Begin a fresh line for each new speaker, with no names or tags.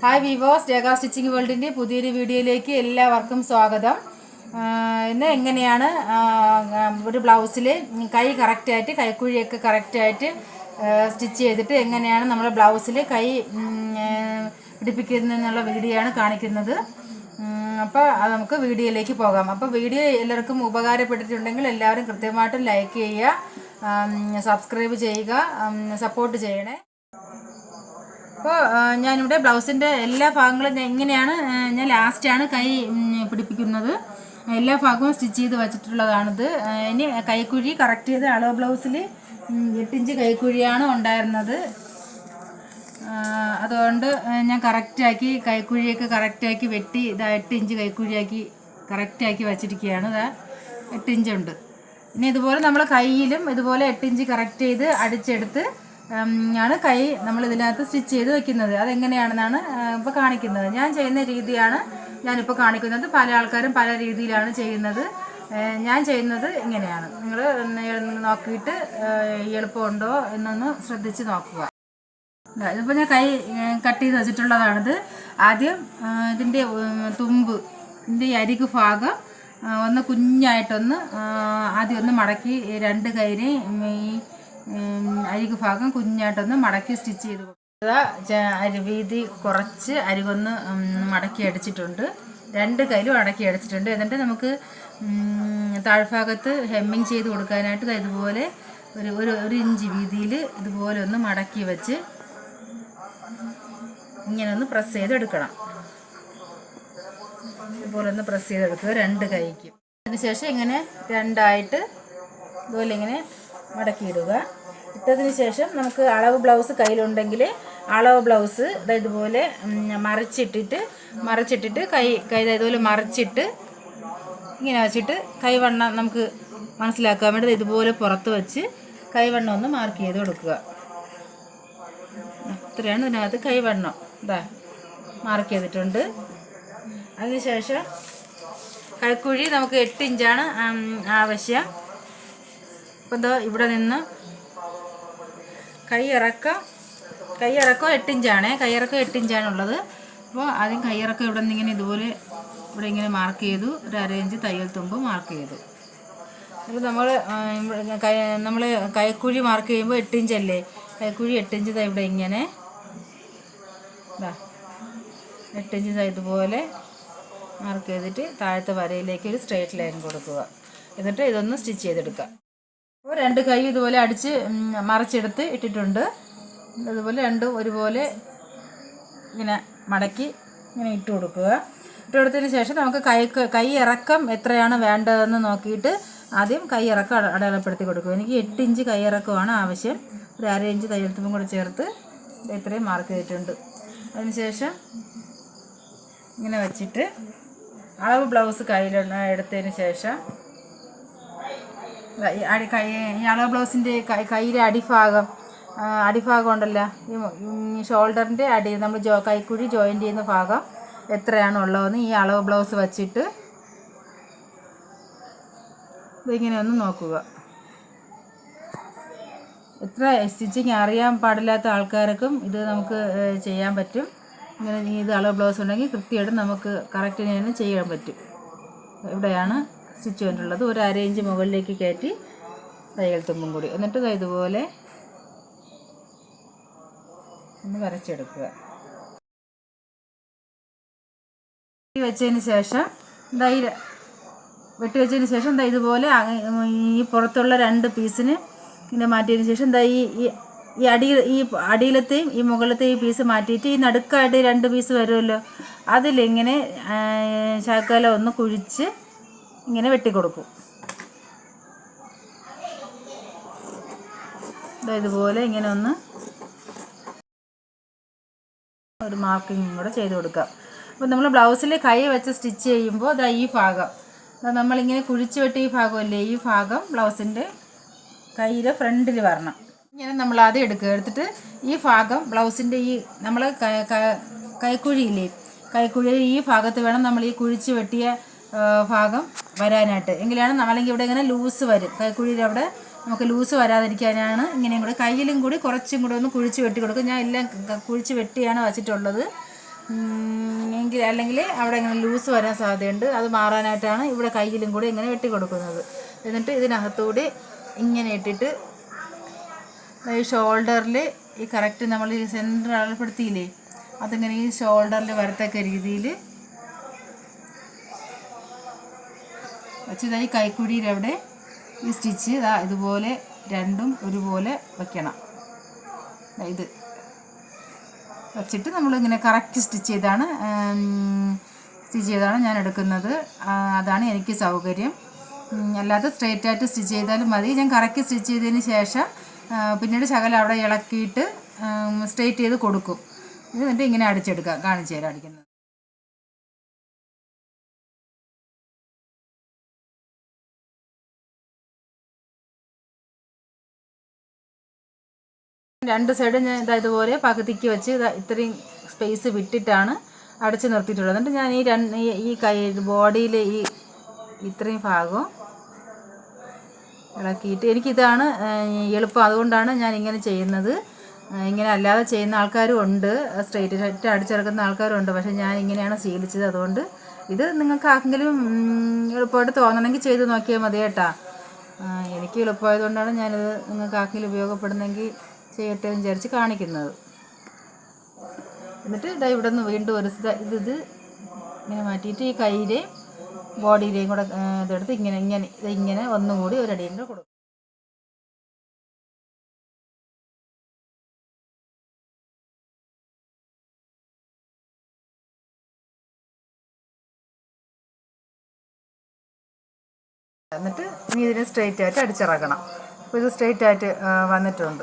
hi വിവോസ് രേഖ stitching വേൾഡിൻ്റെ പുതിയൊരു വീഡിയോയിലേക്ക് എല്ലാവർക്കും സ്വാഗതം ഇന്ന് എങ്ങനെയാണ് ഒരു ബ്ലൗസിൽ കൈ കറക്റ്റായിട്ട് കൈക്കുഴിയൊക്കെ കറക്റ്റായിട്ട് സ്റ്റിച്ച് ചെയ്തിട്ട് എങ്ങനെയാണ് നമ്മുടെ ബ്ലൗസിൽ കൈ പിടിപ്പിക്കുന്നതെന്നുള്ള വീഡിയോ ആണ് കാണിക്കുന്നത് അപ്പോൾ അത് നമുക്ക് വീഡിയോയിലേക്ക് പോകാം അപ്പോൾ വീഡിയോ എല്ലാവർക്കും ഉപകാരപ്പെട്ടിട്ടുണ്ടെങ്കിൽ എല്ലാവരും കൃത്യമായിട്ടും ലൈക്ക് ചെയ്യുക സബ്സ്ക്രൈബ് ചെയ്യുക സപ്പോർട്ട് ചെയ്യണേ അപ്പോൾ ഞാനിവിടെ ബ്ലൗസിൻ്റെ എല്ലാ ഭാഗങ്ങളും ഞാൻ എങ്ങനെയാണ് ഞാൻ ലാസ്റ്റാണ് കൈ പിടിപ്പിക്കുന്നത് എല്ലാ ഭാഗവും സ്റ്റിച്ച് ചെയ്ത് വച്ചിട്ടുള്ളതാണിത് ഇനി കൈക്കുഴി കറക്റ്റ് ചെയ്ത് അളവ് ബ്ലൗസിൽ എട്ടിഞ്ച് കൈക്കുഴിയാണ് ഉണ്ടായിരുന്നത് അതുകൊണ്ട് ഞാൻ കറക്റ്റാക്കി കൈക്കുഴിയൊക്കെ കറക്റ്റാക്കി വെട്ടി ഇതാ എട്ടിഞ്ച് ഇഞ്ച് കൈക്കുഴിയാക്കി കറക്റ്റാക്കി വച്ചിരിക്കുകയാണ് ഇതാ എട്ടിഞ്ചുണ്ട് ഇനി ഇതുപോലെ നമ്മൾ കയ്യിലും ഇതുപോലെ എട്ടിഞ്ച് ഇഞ്ച് കറക്റ്റ് ചെയ്ത് അടിച്ചെടുത്ത് ആണ് കൈ നമ്മൾ ഇതിനകത്ത് സ്റ്റിച്ച് ചെയ്ത് വെക്കുന്നത് അതെങ്ങനെയാണെന്നാണ് ഇപ്പോൾ കാണിക്കുന്നത് ഞാൻ ചെയ്യുന്ന രീതിയാണ് ഞാനിപ്പോൾ കാണിക്കുന്നത് പല ആൾക്കാരും പല രീതിയിലാണ് ചെയ്യുന്നത് ഞാൻ ചെയ്യുന്നത് ഇങ്ങനെയാണ് നിങ്ങൾ നോക്കിയിട്ട് എളുപ്പമുണ്ടോ എന്നൊന്ന് ശ്രദ്ധിച്ച് നോക്കുക ഇതിപ്പോൾ ഞാൻ കൈ കട്ട് ചെയ്ത് വെച്ചിട്ടുള്ളതാണിത് ആദ്യം ഇതിൻ്റെ തുമ്പ് ഇതിൻ്റെ അരികു ഭാഗം ഒന്ന് കുഞ്ഞായിട്ടൊന്ന് ആദ്യം ഒന്ന് മടക്കി രണ്ട് കൈയിനെയും ഈ അരിക് ഭാഗം കുഞ്ഞായിട്ടൊന്ന് മടക്കി സ്റ്റിച്ച് ചെയ്ത് കൊടുക്കുക വീതി കുറച്ച് അരികൊന്ന് മടക്കി അടിച്ചിട്ടുണ്ട് രണ്ട് കൈലും അടക്കി അടിച്ചിട്ടുണ്ട് എന്നിട്ട് നമുക്ക് താഴ്ഭാഗത്ത് ഹെമ്മിങ് ചെയ്ത് കൊടുക്കാനായിട്ട് ഇതുപോലെ ഒരു ഒരു ഒരു ഇഞ്ച് വീതിയിൽ ഇതുപോലെ ഒന്ന് മടക്കി വെച്ച് ഇങ്ങനെ ഒന്ന് പ്രസ് ചെയ്തെടുക്കണം ഇതുപോലെ ഒന്ന് പ്രസ് ചെയ്തെടുക്കുക രണ്ട് കൈക്കും അതിനുശേഷം ഇങ്ങനെ രണ്ടായിട്ട് ഇതുപോലെ ഇങ്ങനെ മടക്കിയിടുക ഇട്ടതിന് ശേഷം നമുക്ക് അളവ് ബ്ലൗസ് കയ്യിലുണ്ടെങ്കിൽ അളവ് ബ്ലൗസ് ഇതുപോലെ മറിച്ചിട്ടിട്ട് മറിച്ചിട്ടിട്ട് കൈ കൈ ഇതുപോലെ മറിച്ചിട്ട് ഇങ്ങനെ വെച്ചിട്ട് കൈവണ്ണം നമുക്ക് മനസ്സിലാക്കാൻ വേണ്ടി ഇതുപോലെ പുറത്ത് വെച്ച് കൈവണ്ണം ഒന്ന് മാർക്ക് ചെയ്ത് കൊടുക്കുക ഇത്രയാണ് ഇതിനകത്ത് കൈവണ്ണം ഇതാ മാർക്ക് ചെയ്തിട്ടുണ്ട് അതിനുശേഷം കൈക്കുഴി നമുക്ക് എട്ട് ഇഞ്ചാണ് ആവശ്യം അപ്പോൾ ഇതാ ഇവിടെ നിന്ന് കൈയിറക്കം കൈയിറക്കം എട്ടിഞ്ചാണേ കൈയിറക്കം ഉള്ളത് അപ്പോൾ ആദ്യം കൈയിറക്കം ഇവിടെ നിന്ന് ഇങ്ങനെ ഇതുപോലെ ഇവിടെ ഇങ്ങനെ മാർക്ക് ചെയ്തു ഒരു അര ഇഞ്ച് തയ്യൽ തുമ്പ് മാർക്ക് ചെയ്തു അപ്പോൾ നമ്മൾ നമ്മൾ കൈക്കുഴി മാർക്ക് ചെയ്യുമ്പോൾ എട്ടിഞ്ചല്ലേ കൈക്കുഴി എട്ടിഞ്ച് തൈ ഇവിടെ ഇങ്ങനെ എട്ടിഞ്ച് തൈ ഇതുപോലെ മാർക്ക് ചെയ്തിട്ട് താഴത്തെ വരയിലേക്ക് ഒരു സ്ട്രേറ്റ് ലൈൻ കൊടുക്കുക എന്നിട്ട് ഇതൊന്ന് സ്റ്റിച്ച് ചെയ്തെടുക്കുക അപ്പോൾ രണ്ട് കൈ ഇതുപോലെ അടിച്ച് മറിച്ചെടുത്ത് ഇട്ടിട്ടുണ്ട് അതുപോലെ രണ്ടും ഒരുപോലെ ഇങ്ങനെ മടക്കി ഇങ്ങനെ ഇട്ട് കൊടുക്കുക ഇട്ട് കൊടുത്തതിന് ശേഷം നമുക്ക് കൈ കൈ ഇറക്കം എത്രയാണ് വേണ്ടതെന്ന് നോക്കിയിട്ട് ആദ്യം കൈ ഇറക്കം അടയാളപ്പെടുത്തി കൊടുക്കുക എനിക്ക് എട്ട് ഇഞ്ച് കൈ ഇറക്കമാണ് ആവശ്യം ഒരു അര ഇഞ്ച് തയ്യൽത്തുമ്പും കൂടെ ചേർത്ത് ഇത്രയും മാർക്ക് ചെയ്തിട്ടുണ്ട് അതിനുശേഷം ഇങ്ങനെ വച്ചിട്ട് അളവ് ബ്ലൗസ് കയ്യിലുള്ള എടുത്തതിന് ശേഷം കൈ യാളോ ബ്ലൗസിൻ്റെ കൈ കൈയിലെ അടിഭാഗം അടിഭാഗം ഉണ്ടല്ലോ ഈ ഷോൾഡറിൻ്റെ അടി നമ്മൾ ജോ കൈക്കുഴി ജോയിൻ്റ് ചെയ്യുന്ന ഭാഗം എത്രയാണ് ഉള്ളതെന്ന് ഈ അളവ് ബ്ലൗസ് വച്ചിട്ട് ഇതിങ്ങനെ ഒന്ന് നോക്കുക എത്ര സ്റ്റിച്ചിങ് അറിയാൻ പാടില്ലാത്ത ആൾക്കാർക്കും ഇത് നമുക്ക് ചെയ്യാൻ പറ്റും ഇങ്ങനെ ഇത് അളവ് ബ്ലൗസ് ഉണ്ടെങ്കിൽ കൃത്യമായിട്ട് നമുക്ക് കറക്റ്റ് ചെയ്യാൻ പറ്റും ഇവിടെയാണ് സ്റ്റിച്ച് കൊണ്ടുള്ളത് ഒരു അര ഇഞ്ച് മുകളിലേക്ക് കയറ്റി തയ്യൽ തുമ്പും കൂടി എന്നിട്ട് ഇതുപോലെ ഒന്ന് വരച്ചെടുക്കുക വെച്ചതിന് ശേഷം ദൈ വെട്ടി വെച്ചതിന് ശേഷം ദൈ ഇതുപോലെ ഈ പുറത്തുള്ള രണ്ട് പീസിന് ഇങ്ങനെ മാറ്റിയതിന് ശേഷം ദൈ ഈ ഈ അടി ഈ അടിയിലത്തെയും ഈ മുകളിലത്തെയും ഈ പീസ് മാറ്റിയിട്ട് ഈ നടുക്കായിട്ട് രണ്ട് പീസ് വരുമല്ലോ അതിലിങ്ങനെ ശാക്കാലം ഒന്ന് കുഴിച്ച് ഇങ്ങനെ വെട്ടിക്കൊടുക്കും ഇതുപോലെ ഇങ്ങനെ ഒന്ന് ഒരു മാർക്കിംഗ് കൂടെ ചെയ്ത് കൊടുക്കാം അപ്പോൾ നമ്മൾ ബ്ലൗസിൽ കൈ വെച്ച് സ്റ്റിച്ച് ചെയ്യുമ്പോൾ അതാ ഈ ഭാഗം നമ്മളിങ്ങനെ കുഴിച്ചു വെട്ട ഈ ഭാഗമല്ലേ ഈ ഭാഗം ബ്ലൗസിൻ്റെ കയ്യിലെ ഫ്രണ്ടിൽ വരണം ഇങ്ങനെ നമ്മൾ ആദ്യം എടുക്കുക എടുത്തിട്ട് ഈ ഭാഗം ബ്ലൗസിൻ്റെ ഈ നമ്മൾ കൈക്കുഴിയില്ലേ കൈക്കുഴിയിൽ ഈ ഭാഗത്ത് വേണം നമ്മൾ ഈ കുഴിച്ച് വെട്ടിയ ഭാഗം വരാനായിട്ട് എങ്കിലാണ് അല്ലെങ്കിൽ ഇവിടെ ഇങ്ങനെ ലൂസ് വരും കൈക്കുഴിയിൽ അവിടെ നമുക്ക് ലൂസ് വരാതിരിക്കാനാണ് ഇങ്ങനെയും കൂടെ കയ്യിലും കൂടി കുറച്ചും കൂടി ഒന്ന് കുഴിച്ച് വെട്ടി കൊടുക്കും ഞാൻ എല്ലാം കുഴിച്ച് വെട്ടിയാണ് വച്ചിട്ടുള്ളത് എങ്കിൽ അല്ലെങ്കിൽ അവിടെ ഇങ്ങനെ ലൂസ് വരാൻ സാധ്യതയുണ്ട് അത് മാറാനായിട്ടാണ് ഇവിടെ കയ്യിലും കൂടി ഇങ്ങനെ വെട്ടി കൊടുക്കുന്നത് എന്നിട്ട് ഇതിനകത്തുകൂടി ഇങ്ങനെ ഇട്ടിട്ട് ഈ ഷോൾഡറിൽ ഈ കറക്റ്റ് നമ്മൾ സെൻറ്റർ അളപ്പെടുത്തിയില്ലേ അതിങ്ങനെ ഈ ഷോൾഡറിൽ വരത്തക്ക രീതിയിൽ വെച്ചതായി കൈക്കുഴിയിലവിടെ ഈ സ്റ്റിച്ച് ഇതാ ഇതുപോലെ രണ്ടും ഒരുപോലെ വയ്ക്കണം ഇത് വെച്ചിട്ട് നമ്മളിങ്ങനെ കറക്റ്റ് സ്റ്റിച്ച് ചെയ്താണ് സ്റ്റിച്ച് ചെയ്താണ് ഞാൻ എടുക്കുന്നത് അതാണ് എനിക്ക് സൗകര്യം അല്ലാതെ സ്ട്രെയിറ്റ് ആയിട്ട് സ്റ്റിച്ച് ചെയ്താലും മതി ഞാൻ കറക്റ്റ് സ്റ്റിച്ച് ചെയ്തതിന് ശേഷം പിന്നീട് ശകലം അവിടെ ഇളക്കിയിട്ട് സ്ട്രേറ്റ് ചെയ്ത് കൊടുക്കും ഇത് എന്നിട്ട് ഇങ്ങനെ അടിച്ചെടുക്കാം
കാണിച്ചു തരാം അടിക്കുന്നത്
രണ്ട് സൈഡും ഞാൻ ഇതാ പോലെ പകുതിക്ക് വെച്ച് ഇത്രയും സ്പേസ് വിട്ടിട്ടാണ് അടച്ച് നിർത്തിയിട്ടുള്ളത് എന്നിട്ട് ഞാൻ ഈ രണ്ട് ഈ കൈ ബോഡിയിലെ ഈ ഇത്രയും ഭാഗവും ഇളക്കിയിട്ട് എനിക്കിതാണ് എളുപ്പം അതുകൊണ്ടാണ് ഞാൻ ഇങ്ങനെ ചെയ്യുന്നത് ഇങ്ങനെ അല്ലാതെ ചെയ്യുന്ന ആൾക്കാരും ഉണ്ട് സ്ട്രെയിറ്റ് ഷർട്ട് അടിച്ചിറക്കുന്ന ആൾക്കാരും ഉണ്ട് പക്ഷേ ഞാൻ ഇങ്ങനെയാണ് ശീലിച്ചത് അതുകൊണ്ട് ഇത് നിങ്ങൾക്ക് ആർക്കെങ്കിലും എളുപ്പമായിട്ട് തോന്നണമെങ്കിൽ ചെയ്ത് നോക്കിയാൽ മതി കേട്ടോ എനിക്ക് എളുപ്പമായതുകൊണ്ടാണ് ഞാനിത് നിങ്ങൾക്ക് ആർക്കെങ്കിലും ഉപയോഗപ്പെടുന്നെങ്കിൽ ചെയ്യട്ടെ എന്ന് വിചാരിച്ച് കാണിക്കുന്നത് എന്നിട്ട് ഇതാ ഇവിടെ നിന്ന് വീണ്ടും ഒരു ഇത് ഇത് ഇങ്ങനെ മാറ്റിയിട്ട് ഈ കയ്യിലെയും ബോഡിയിലെയും കൂടെ ഇതെടുത്ത് ഇങ്ങനെ ഇങ്ങനെ ഇതിങ്ങനെ ഒന്നുകൂടി ഒരടിയും കൂടെ കൊടുക്കും എന്നിട്ട് ഇനി ഇതിനെ സ്ട്രെയിറ്റ് ആയിട്ട് അടിച്ചിറക്കണം അപ്പോൾ ഇത് സ്ട്രെയിറ്റ് ആയിട്ട് വന്നിട്ടുണ്ട്